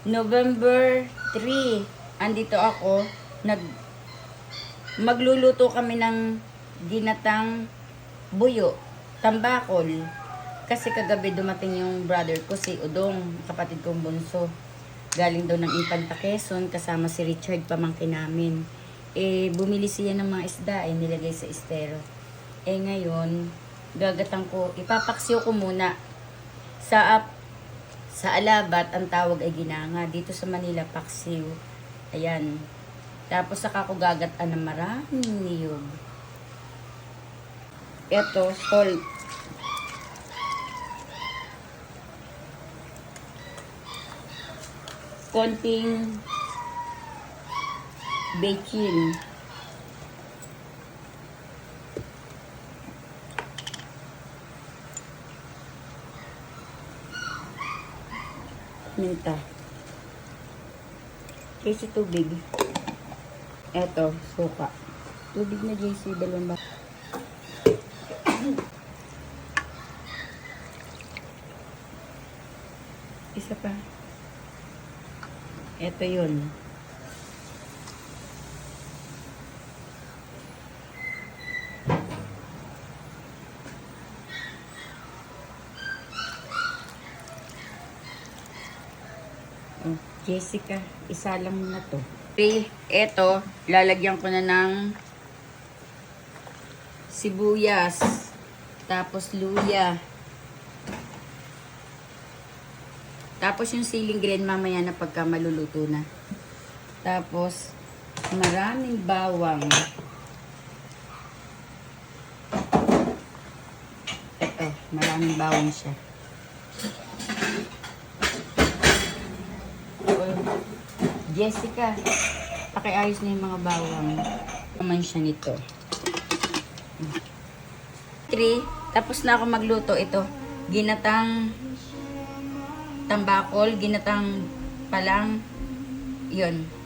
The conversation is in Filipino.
November 3, andito ako, nag magluluto kami ng ginatang buyo, tambakol. Kasi kagabi dumating yung brother ko, si Udong, kapatid kong bunso. Galing daw ng Infanta Quezon, kasama si Richard, pamangkin namin. Eh, bumili siya ng mga isda, eh, nilagay sa estero. Eh, ngayon, gagatang ko, ipapaksiw ko muna. Sa sa Alabat, ang tawag ay ginanga. Dito sa Manila, paksiw. Ayan. Tapos saka ko gagataan ng maraming niyog. Ito, salt. Konting baking. Minta. Kasi tubig. Eto, suka. Tubig na JC, dalawang ba? Isa pa. Eto yun. Oh, Jessica, isa lang na to. Okay, eto, lalagyan ko na ng sibuyas, tapos luya. Tapos yung siling green mamaya na pagka maluluto na. Tapos, maraming bawang. Ito, maraming bawang siya. Jessica, pakiayos na yung mga bawang. Naman siya nito. Three, tapos na ako magluto. Ito, ginatang tambakol, ginatang palang, yun.